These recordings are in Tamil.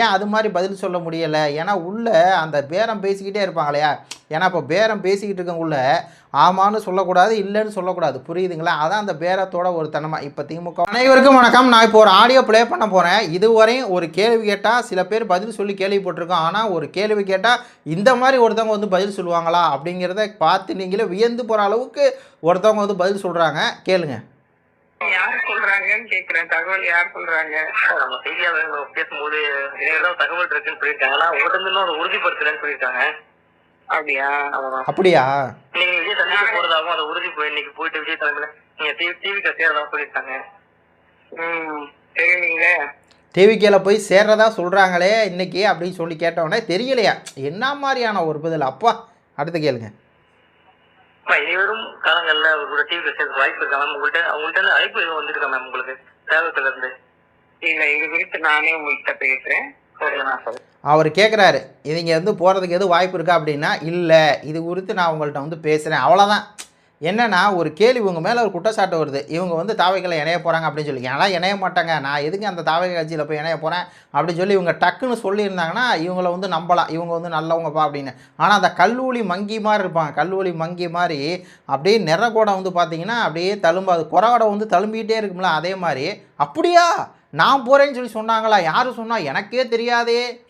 ஏன் அது மாதிரி பதில் சொல்ல முடியலை? ஏன்னா உள்ளே அந்த பேரம் பேசிக்கிட்டே இருப்பாங்க இல்லையா ஏன்னா இப்போ பேரம் பேசிக்கிட்டு இருக்கவங்கள ஆமான்னு சொல்லக்கூடாது இல்லைன்னு சொல்லக்கூடாது. புரியுதுங்களா? அதான் அந்த பேரத்தோட ஒரு தனமா. இப்போ திமுக அனைவருக்கும் வணக்கம். நான் இப்போ ஒரு ஆடியோ ப்ளே பண்ண போகிறேன் இதுவரையும் ஒரு கேள்வி கேட்டால் சில பேர் பதில் சொல்லி கேள்விப்பட்டிருக்கோம். ஆனால் ஒரு கேள்வி கேட்டால் இந்த மாதிரி ஒருத்தவங்க வந்து பதில் சொல்லுவாங்களா? அப்படிங்கிறத பார்த்து நீங்களே வியந்து போகிற அளவுக்கு ஒருத்தவங்க வந்து பதில் சொல்கிறாங்க கேளுங்கள் யார் சொல்றாங்கன்னு கேக்குறேன். தகவல் யார் சொல்றாங்க? நம்ம செய்தியாளர்கள் பேசும்போது ஏதாவது தகவல் இருக்குன்னு சொல்லியிருக்காங்க. ஆனா இன்னும் அதை உறுதிப்படுத்தலன்னு சொல்லியிருக்காங்க. அப்படியா? அப்படியா? நீங்க விஜய் சந்திக்க போறதாகவும் அதை உறுதி போய் இன்னைக்கு போயிட்டு விஜய் தலைமையில நீங்க டிவி டிவி சேரதாகவும் சொல்லியிருக்காங்க. ம் தெரியலீங்களே? டிவிக்கேல போய் சேர்றதா சொல்கிறாங்களே இன்னைக்கு அப்படின்னு சொல்லி கேட்டோடனே தெரியலையா? என்ன மாதிரியான ஒரு பதில்? அப்பா அடுத்து கேளுங்க. ஆமா, இனி வரும் காலங்கள்ல உங்களோட டிவி சேர்ந்து வாய்ப்பு இருக்கா? மேம் உங்கள்கிட்ட அவங்கள்ட்ட அழைப்பு எதுவும் வந்திருக்கா மேம் உங்களுக்கு? சேவகத்துல இருந்து இல்ல இது குறித்து நானே உங்கள்கிட்ட பேசுறேன். சொல்லுங்க நான் சொல்றேன். அவர் கேட்குறாரு இவங்க வந்து போகிறதுக்கு எதுவும் வாய்ப்பு இருக்கா அப்படின்னா இல்லை இது குறித்து நான் உங்கள்கிட்ட வந்து பேசுகிறேன் அவ்வளோதான் என்னென்னா ஒரு கேள்வி இவங்க மேலே ஒரு குற்றச்சாட்டு வருது. இவங்க வந்து தாவைகளை இணைய போகிறாங்க அப்படின்னு சொல்லி ஏன்னா இணைய மாட்டாங்க. நான் எதுக்கு அந்த தாவை கட்சியில் போய் இணைய போகிறேன் அப்படின்னு சொல்லி இவங்க டக்குன்னு சொல்லியிருந்தாங்கன்னா இவங்கள வந்து நம்பலாம். இவங்க வந்து நல்லவங்கப்பா அப்படின்னு. ஆனால் அந்த கல்லூலி மங்கி மாதிரி இருப்பாங்க. கல்லூலி மங்கி மாதிரி அப்படியே நிறக்கூடம் வந்து பார்த்திங்கன்னா அப்படியே தழும்பு. அது குறவடை வந்து தழும்பிக்கிட்டே இருக்கும்ல அதே மாதிரி. அப்படியா? நான் போகிறேன்னு சொல்லி சொன்னாங்களா? யார் சொன்னால் எனக்கே தெரியாதே.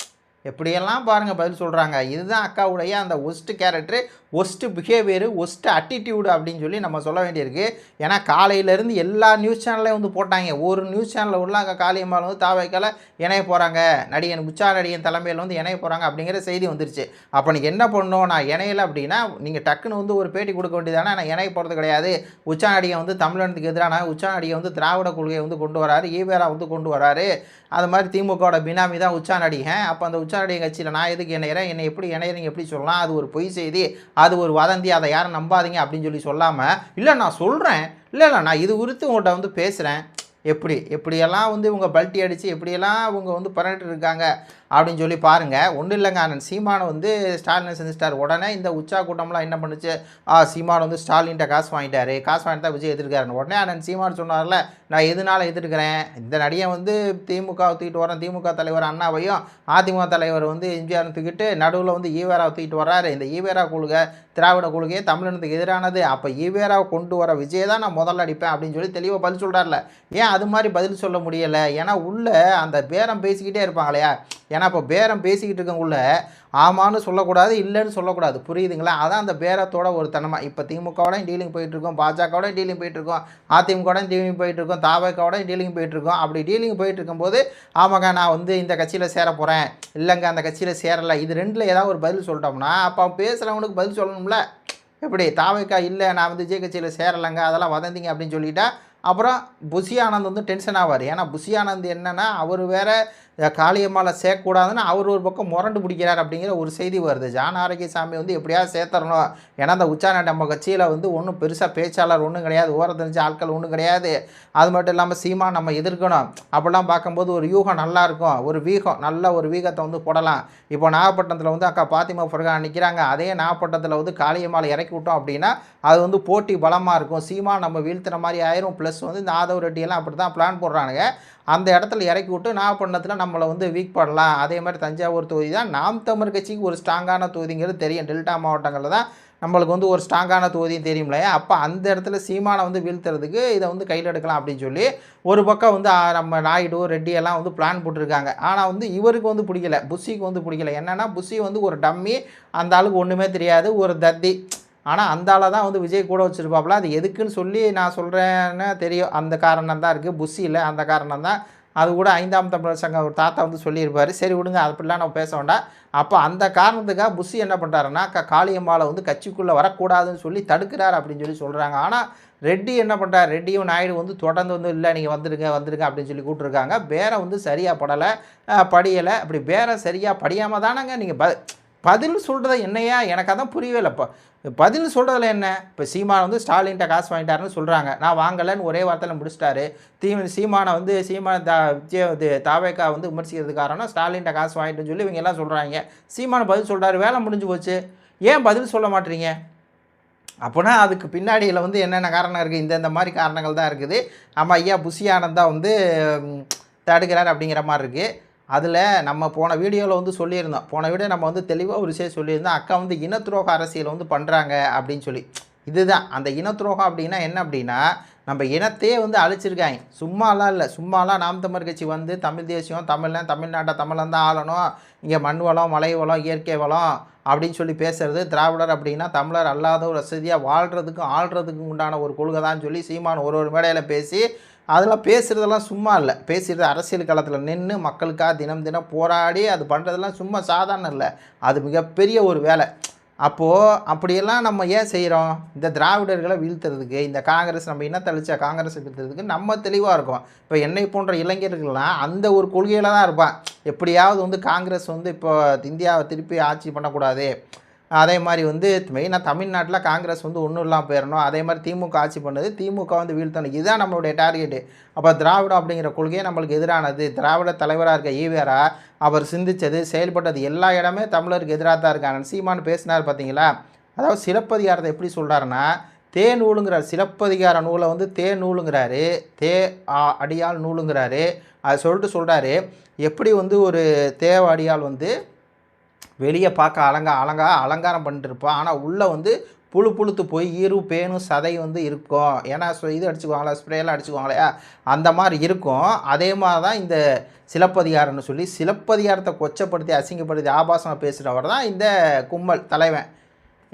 எப்படியெல்லாம் பாருங்கள் பதில் சொல்கிறாங்க இதுதான் அக்காவுடைய அந்த worst character worst behaviour worst attitude அப்படின்னு சொல்லி நம்ம சொல்ல வேண்டியிருக்கு. ஏன்னா காலையிலேருந்து எல்லா நியூஸ் சேனல்லையும் வந்து போட்டாங்க. ஒரு நியூஸ் சேனலில் உள்ள அங்கே காளியம்மாவில் வந்து தாவைக்கால இணைய போகிறாங்க நடிகன் உச்சா நடிகன் தலைமையில் வந்து இணைய போகிறாங்க அப்படிங்கிற செய்தி வந்துருச்சு. அப்போ நீங்கள் என்ன பண்ணணும்? நான் இணையலை அப்படின்னா நீங்கள் டக்குன்னு வந்து ஒரு பேட்டி கொடுக்க வேண்டியதானே நான் இணைய போகிறது கிடையாது. உச்சா நடிகை வந்து தமிழனுக்கு எதிரான உச்சா நடிகை வந்து திராவிட கொள்கையை வந்து கொண்டு வராரு. ஈவேரா வந்து கொண்டு வராரு. அது மாதிரி திமுகவோட பினாமி தான் உச்சா நடிகை அப்போ அந்த உச்சா நடிகை கட்சியில் நான் எதுக்கு இணையிறேன்? என்னை எப்படி இணையிறீங்க? எப்படி சொல்லலாம்? அது ஒரு பொய் செய்தி அது ஒரு வதந்தி அதை யாரும் நம்பாதீங்க அப்படின்னு சொல்லி சொல்லாமல் இல்லை நான் சொல்கிறேன் இல்லை இல்லை நான் இது குறித்து உங்கள்கிட்ட வந்து பேசுகிறேன் எப்படி? எப்படியெல்லாம் வந்து இவங்க பல்ட்டி அடித்து எப்படியெல்லாம் அவங்க வந்து பண்ணிட்டு இருக்காங்க? அப்படின்னு சொல்லி பாருங்கள் ஒன்றும் இல்லைங்க அண்ணன். சீமானை வந்து ஸ்டாலினை செஞ்சுட்டார். உடனே இந்த உச்சா கூட்டம்லாம் என்ன பண்ணுச்சு? ஆ சீமான் வந்து ஸ்டாலின்ட்ட காசு வாங்கிட்டாரு. காசு வாங்கிட்டு தான் விஜய் எதிர்க்காருன்னு உடனே அண்ணன் சீமான் சொன்னார்ல நான் எதனால எதிர்க்கிறேன்? இந்த நடிகை வந்து திமுக தூக்கிட்டு வரேன் திமுக தலைவர் அண்ணாவையும் அதிமுக தலைவர் வந்து எம்ஜிஆர் தூக்கிட்டு நடுவில் வந்து ஈவேராவை தூக்கிட்டு வர்றாரு. இந்த ஈவேரா கொள்கை திராவிட கொள்கையே தமிழினத்துக்கு எதிரானது. அப்போ ஈவேராவை கொண்டு வர விஜய் தான் நான் முதல்ல அடிப்பேன் அப்படின்னு சொல்லி தெளிவாக பதில் சொல்கிறார்ல ஏன் அது மாதிரி பதில் சொல்ல முடியலை? ஏன்னா உள்ளே அந்த பேரம் பேசிக்கிட்டே இருப்பாங்க இல்லையா? ஏன்னா இப்போ பேரம் பேசிக்கிட்டு இருக்கவங்கள ஆமான்னு சொல்லக்கூடாது இல்லைன்னு சொல்லக்கூடாது. புரியுதுங்களா? அதான் அந்த பேரத்தோட ஒரு தனமா. இப்போ திமுகவோடையும் டீலிங் போயிட்டுருக்கோம் பாஜகவோடையும் டீலிங் போயிட்டுருக்கோம் அதிமுகவோடையும் டீலிங் போயிட்டுருக்கோம் தாவகவோடையும் டீலிங் போயிட்டுருக்கோம் அப்படி டீலிங் போயிட்டு இருக்கும்போது ஆமாங்க நான் வந்து இந்த கட்சியில் சேர போகிறேன் இல்லைங்க அந்த கட்சியில் சேரலை. இது ரெண்டில் ஏதாவது ஒரு பதில் சொல்லிட்டோம்னா அப்போ பேசுகிறவனுக்கு பதில் சொல்லணும்ல. எப்படி? தாவைக்கா இல்லை நான் வந்து விஜய் கட்சியில் சேரலைங்க அதெல்லாம் வதந்திங்க அப்படின்னு சொல்லிட்டா அப்புறம் புஷி ஆனந்த் வந்து டென்ஷன் ஆவார். ஏன்னா புஷி ஆனந்த் என்னென்னா அவர் வேறு காளியம்மாவை சேர்க்கக்கூடாதுன்னு அவர் ஒரு பக்கம் முரண்டு பிடிக்கிறார் அப்படிங்கிற ஒரு செய்தி வருது. ஜான் ஆரோக்கியசாமி வந்து எப்படியாவது சேர்த்தரணும். ஏன்னா அந்த உச்சான நம்ம கட்சியில் வந்து ஒன்றும் பெருசாக பேச்சாளர் ஒன்றும் கிடையாது. ஓரத்தறிஞ்ச ஆட்கள் ஒன்றும் கிடையாது. அது மட்டும் இல்லாமல் சீமா நம்ம எதிர்க்கணும். அப்படிலாம் பார்க்கும்போது ஒரு யூகம் நல்லாயிருக்கும் ஒரு வீகம் நல்ல ஒரு வீகத்தை வந்து போடலாம். இப்போ நாகப்பட்டினத்தில் வந்து அக்கா பாத்திமா ஃபர்கான் நிற்கிறாங்க அதே நாகப்பட்டினத்தில் வந்து காளியம்மாவை இறக்கி விட்டோம் அப்படின்னா அது வந்து போட்டி பலமாக இருக்கும். சீமா நம்ம வீழ்த்துற மாதிரி ஆயிரும். ப்ளஸ் வந்து இந்த ஆதவ ரெட்டியெல்லாம் அப்படி தான் பிளான் போடுறானுங்க. அந்த இடத்துல இறக்கி விட்டு நாகப்பட்டினத்தில் நம்மளை வந்து வீக் பண்ணலாம். அதே மாதிரி தஞ்சாவூர் தொகுதி தான் நாம் தமிழ் கட்சிக்கு ஒரு ஸ்ட்ராங்கான தொகுதிங்கிறது தெரியும். டெல்டா மாவட்டங்களில் தான் நம்மளுக்கு வந்து ஒரு ஸ்ட்ராங்கான தொகுதியும் தெரியும் இல்லையா? அப்போ அந்த இடத்துல சீமானை வந்து வீழ்த்துறதுக்கு இதை வந்து கையில் எடுக்கலாம் அப்படின்னு சொல்லி ஒரு பக்கம் வந்து நம்ம நாயுடு ரெட்டி எல்லாம் வந்து பிளான் போட்டிருக்காங்க. ஆனால் வந்து இவருக்கு வந்து பிடிக்கல. புஷிக்கு வந்து பிடிக்கல. என்னென்னா புஷி வந்து ஒரு டம்மி அந்த ஆளுக்கு ஒன்றுமே தெரியாது. ஒரு தத்தி. ஆனால் அந்த ஆளை தான் வந்து விஜய் கூட வச்சுருப்பாப்புல. அது எதுக்குன்னு சொல்லி நான் சொல்கிறேன்னு தெரியும். அந்த காரணம் தான் இருக்குது புஷி இல்லை அந்த காரணம் தான். அது கூட ஐந்தாம் தமிழர் சங்க ஒரு தாத்தா வந்து சொல்லியிருப்பார். சரி விடுங்க அப்படிலாம் நம்ம பேச வேண்டாம். அப்போ அந்த காரணத்துக்காக புஷி என்ன பண்ணுறாருன்னா க காளியம்மாவை வந்து கட்சிக்குள்ளே வரக்கூடாதுன்னு சொல்லி தடுக்கிறார் அப்படின்னு சொல்லி சொல்கிறாங்க ஆனால் ரெட்டி என்ன பண்ணுறாரு ரெட்டியும் நாயுடு வந்து தொடர்ந்து வந்து இல்லை நீங்கள் வந்துருங்க வந்துருங்க அப்படின்னு சொல்லி கூப்பிட்ருக்காங்க பேரம் வந்து சரியாக படலை படியலை. அப்படி பேரம் சரியாக படியாமல் தானங்க நீங்கள் ப பதில் சொல்கிறத என்னையா? எனக்கு அதான் புரியவே இல்லை. இப்போ பதில் சொல்கிறதுல என்ன? இப்போ சீமான் வந்து ஸ்டாலின்ட்ட காசு வாங்கிட்டாருன்னு சொல்கிறாங்க நான் வாங்கலைன்னு ஒரே வார்த்தையில் முடிச்சிட்டாரு. தீ சீமானை வந்து சீமான தா விஜய் இது தாவேக்கா வந்து விமர்சிக்கிறதுக்கு காரணம் ஸ்டாலின்ட்ட காசு வாங்கிட்டுன்னு சொல்லி இவங்க எல்லாம் சொல்கிறாங்க சீமான பதில் சொல்கிறாரு வேலை முடிஞ்சு போச்சு. ஏன் பதில் சொல்ல மாட்டீங்க? அப்போனா அதுக்கு பின்னாடியில் வந்து என்னென்ன காரணம் இருக்குது இந்தந்த மாதிரி காரணங்கள் தான் இருக்குது. நம்ம ஐயா புஷி வந்து தடுக்கிறார் அப்படிங்கிற மாதிரி இருக்குது அதில் நம்ம போன வீடியோவில் வந்து சொல்லியிருந்தோம். போன வீடியோ நம்ம வந்து தெளிவாக ஒரு விஷயம் சொல்லியிருந்தோம். அக்கா வந்து இனத்துரோக அரசியல் வந்து பண்ணுறாங்க அப்படின்னு சொல்லி. இதுதான். அந்த இனத்துரோகம் அப்படின்னா என்ன அப்படின்னா நம்ம இனத்தையே வந்து அழிச்சிருக்காங்க. சும்மாலாம் இல்லை. சும்மாலாம் நாம் தமிழ் கட்சி வந்து தமிழ் தேசியம் தமிழன் தமிழ்நாட்டை தமிழன் தான் ஆளணும். இங்கே மண் வளம் மலை வளம் இயற்கை வளம் அப்படின்னு சொல்லி பேசுறது திராவிடர் அப்படின்னா தமிழர் அல்லாத ஒரு வசதியாக வாழ்கிறதுக்கும் ஆள்றதுக்கும் உண்டான ஒரு கொள்கை தான் சொல்லி சீமான் ஒரு ஒரு மேடையில் பேசி அதெல்லாம் பேசுகிறதெல்லாம் சும்மா இல்லை. பேசுகிறது அரசியல் களத்தில் நின்று மக்களுக்காக தினம் தினம் போராடி அது பண்ணுறதெல்லாம் சும்மா சாதாரணம் இல்லை. அது மிகப்பெரிய ஒரு வேலை. அப்போது அப்படியெல்லாம் நம்ம ஏன் செய்கிறோம் இந்த திராவிடர்களை வீழ்த்துறதுக்கு இந்த காங்கிரஸ் நம்ம இனத்தளிச்ச காங்கிரஸை வீழ்த்துறதுக்கு நம்ம தெளிவாக இருக்கோம். இப்போ என்னை போன்ற இளைஞர்கள்லாம் அந்த ஒரு கொள்கையில் தான் இருப்பான் எப்படியாவது வந்து காங்கிரஸ் வந்து இப்போ இந்தியாவை திருப்பி ஆட்சி பண்ணக்கூடாது. அதே மாதிரி வந்து மெயினாக தமிழ்நாட்டில் காங்கிரஸ் வந்து ஒன்றும் இல்லாமல் போயிடணும் அதே மாதிரி திமுக ஆட்சி பண்ணுது திமுக வந்து வீழ்த்தணும். இதுதான் நம்மளுடைய டார்கெட்டு. அப்போ திராவிடம் அப்படிங்கிற கொள்கையே நம்மளுக்கு எதிரானது. திராவிட தலைவராக இருக்க ஈவேரா அவர் சிந்திச்சது செயல்பட்டது எல்லா இடமே தமிழருக்கு எதிராக தான் இருக்காங்க. சீமான் பேசினார் பார்த்தீங்களா அதாவது சிலப்பதிகாரத்தை எப்படி சொல்கிறாருன்னா தே நூலுங்கிறார் சிலப்பதிகார நூலை வந்து தே நூலுங்கிறாரு. தே ஆ அடியால் நூலுங்கிறாரு. அதை சொல்லிட்டு சொல்கிறாரு எப்படி வந்து ஒரு தேவ அடியால் வந்து வெளியே பார்க்க அலங்கா அலங்கா அலங்காரம் பண்ணிட்டு இருப்பான் ஆனால் உள்ளே வந்து புழு புழுத்து போய் ஈரு பேனும் சதை வந்து இருக்கும். ஏன்னா இது அடிச்சுக்குவாங்களா ஸ்ப்ரேலாம் அடிச்சுக்குவாங்களா? அந்த மாதிரி இருக்கும். அதே மாதிரி தான் இந்த சிலப்பதிகாரம்னு சொல்லி சிலப்பதிகாரத்தை கொச்சப்படுத்தி அசிங்கப்படுத்தி ஆபாசமாக பேசுகிறவர் தான் இந்த கும்மல் தலைவன்.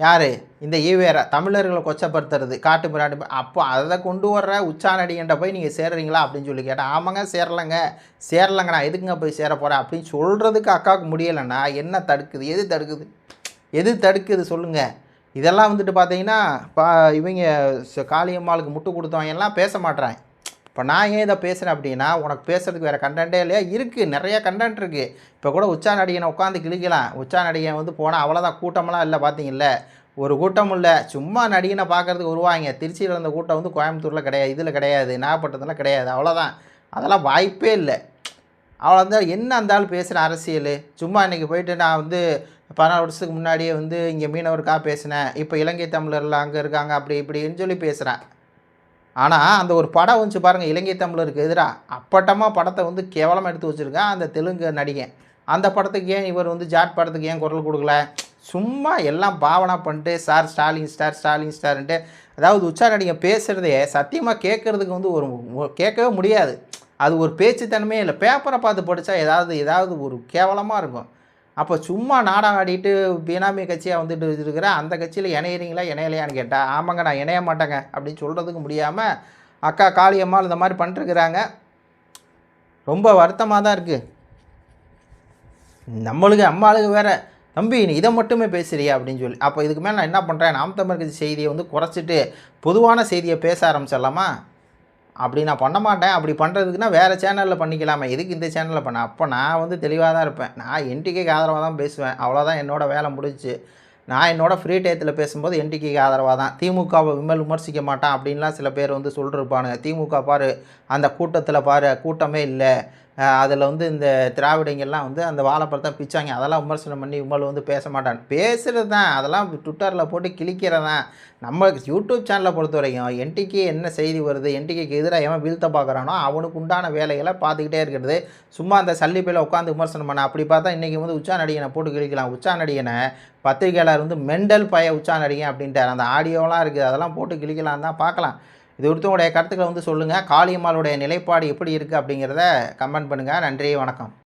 யார்? இந்த ஈவேரா. தமிழர்களை கொச்சப்படுத்துறது. காட்டு பிராண்டு அப்போ அதை கொண்டு வர்ற உச்சானடியன்ட்ட போய் நீங்கள் சேர்றீங்களா அப்படின்னு சொல்லி கேட்டேன் ஆமாங்க சேரலைங்க. சேரலைங்க நான் எதுக்குங்க போய் சேர போகிறேன் அப்படின்னு சொல்கிறதுக்கு அக்காவுக்கு முடியலைன்னா என்ன தடுக்குது? எது தடுக்குது? எது தடுக்குது சொல்லுங்கள் இதெல்லாம் வந்துட்டு பார்த்தீங்கன்னா பா இவங்க ச- காளியம்மாளுக்கு முட்டு கொடுத்தவங்க எல்லாம் பேச மாட்றாங்க இப்போ நான் ஏன் இதை பேசுகிறேன் அப்படின்னா உனக்கு பேசுகிறதுக்கு வேறு கண்டென்ட்டே இல்லையா? இருக்குது நிறைய கண்டென்ட் இருக்குது இப்போ கூட உச்சா நடிகனை உட்காந்து கிழிக்கலாம். உச்சா நடிகன் வந்து போனால் அவ்வளோதான் கூட்டமெல்லாம் இல்லை பார்த்தீங்கல்ல? ஒரு கூட்டம் இல்லை. சும்மா நடிகனை பார்க்கறதுக்கு வருவாங்க. திருச்சியில் இருந்த கூட்டம் வந்து கோயம்புத்தூரில் கிடையாது இதில் கிடையாது நாகப்பட்டினத்தில் கிடையாது. அவ்வளோதான் அதெல்லாம் வாய்ப்பே இல்லை. அவ்வளோ தான் என்ன அந்த ஆள் பேசுகிற அரசியல்? சும்மா இன்றைக்கி போயிட்டு நான் வந்து பதினாறு வருஷத்துக்கு முன்னாடியே வந்து இங்கே மீனவருக்காக பேசினேன். இப்போ இலங்கை தமிழரில் அங்கே இருக்காங்க அப்படி இப்படின்னு சொல்லி பேசுகிறேன் ஆனால் அந்த ஒரு படம் வந்துச்சு பாருங்கள் இலங்கை தமிழருக்கு எதிராக அப்பட்டமாக படத்தை வந்து கேவலமாக எடுத்து வச்சுருக்கேன் அந்த தெலுங்கு நடிகன். அந்த படத்துக்கு ஏன் இவர் வந்து ஜாட் படத்துக்கு ஏன் குரல் கொடுக்கல? சும்மா எல்லாம் பாவனா பண்ணிட்டு சார் ஸ்டாலின் ஸ்டார் ஸ்டாலின் ஸ்டார்ன்ட்டு. அதாவது உச்சா நடிகன் பேசுகிறதே சத்தியமாக கேட்குறதுக்கு வந்து ஒரு ஒரு- கேட்கவே முடியாது. அது ஒரு பேச்சுத்தன்மையே இல்லை. பேப்பரை பார்த்து படித்தா ஏதாவது ஏதாவது ஒரு கேவலமாக இருக்கும். அப்போ சும்மா நாடகம் ஆடிட்டு பினாமி கட்சியாக வந்துட்டு இருக்கிற அந்த கட்சியில் இணையிறீங்களா இணையலையான்னு கேட்டால் ஆமாங்க நான் இணைய மாட்டேங்க அப்படின்னு சொல்கிறதுக்கு முடியாமல் அக்கா காளியம்மாள் இந்த மாதிரி பண்ணிட்டுருக்குறாங்க. ரொம்ப வருத்தமாக தான் இருக்குது நம்மளுக்கு அம்மாளுக்கு வேறு. தம்பி நீ இதை மட்டுமே பேசுறியா அப்படின்னு சொல்லி. அப்போ இதுக்கு மேலே நான் என்ன பண்ணுறேன் நாம் தமிழ் கட்சி செய்தியை வந்து குறைச்சிட்டு பொதுவான செய்தியை பேச ஆரம்பிச்சிடலாமா? அப்படி நான் பண்ண மாட்டேன். அப்படி பண்ணுறதுக்குன்னா வேறு சேனலில் பண்ணிக்கலாமே. எதுக்கு இந்த சேனலில் பண்ண? அப்போ நான் வந்து தெளிவாக தான் இருப்பேன். நான் என்டிகேக்கு ஆதரவாக தான் பேசுவேன். அவ்வளோதான் என்னோட வேலை முடிஞ்சிச்சு நான் என்னோட ஃப்ரீ டயத்தில் பேசும்போது என்டிகேக்கு ஆதரவாக தான். திமுகவை விமல் விமர்சிக்க மாட்டான் அப்படின்லாம் சில பேர் வந்து சொல்லிருப்பானுங்க. திமுக பாரு அந்த கூட்டத்தில் பாரு கூட்டமே இல்லை. அதில் வந்து இந்த திராவிடங்கள்லாம் வந்து அந்த வாழைப்பழத்தை பிச்சாங்க. அதெல்லாம் விமர்சனம் பண்ணி விமல் வந்து பேச மாட்டான் பேசுகிறது தான் அதெல்லாம் ட்விட்டரில் போட்டு கிழிக்கிறதான் நம்ம யூடியூப் சேனலை பொறுத்த வரைக்கும் என்டிக்கு என்ன செய்தி வருது என்டிக்கு எதிராக எவன் வீழ்த்த பார்க்குறானோ அவனுக்கு உண்டான வேலைகளை பார்த்துக்கிட்டே இருக்கிறது. சும்மா அந்த சல்லிப்பையில் உட்காந்து விமர்சனம் பண்ண அப்படி பார்த்தா இன்றைக்கி வந்து உச்சா நடிகனை போட்டு கிழிக்கலாம். உச்சா நடிகனை பத்திரிகையாளர் வந்து மெண்டல் பய உச்சா நடிகன் அப்படின்ட்டார். அந்த ஆடியோலாம் இருக்குது. அதெல்லாம் போட்டு கிழிக்கலாம் தான் பார்க்கலாம். இது ஒருத்தவங்களுடைய கருத்துக்களை வந்து சொல்லுங்கள் காளியம்மாளுடைய நிலைப்பாடு எப்படி இருக்குது அப்படிங்கிறத கமெண்ட் பண்ணுங்கள் நன்றி வணக்கம்.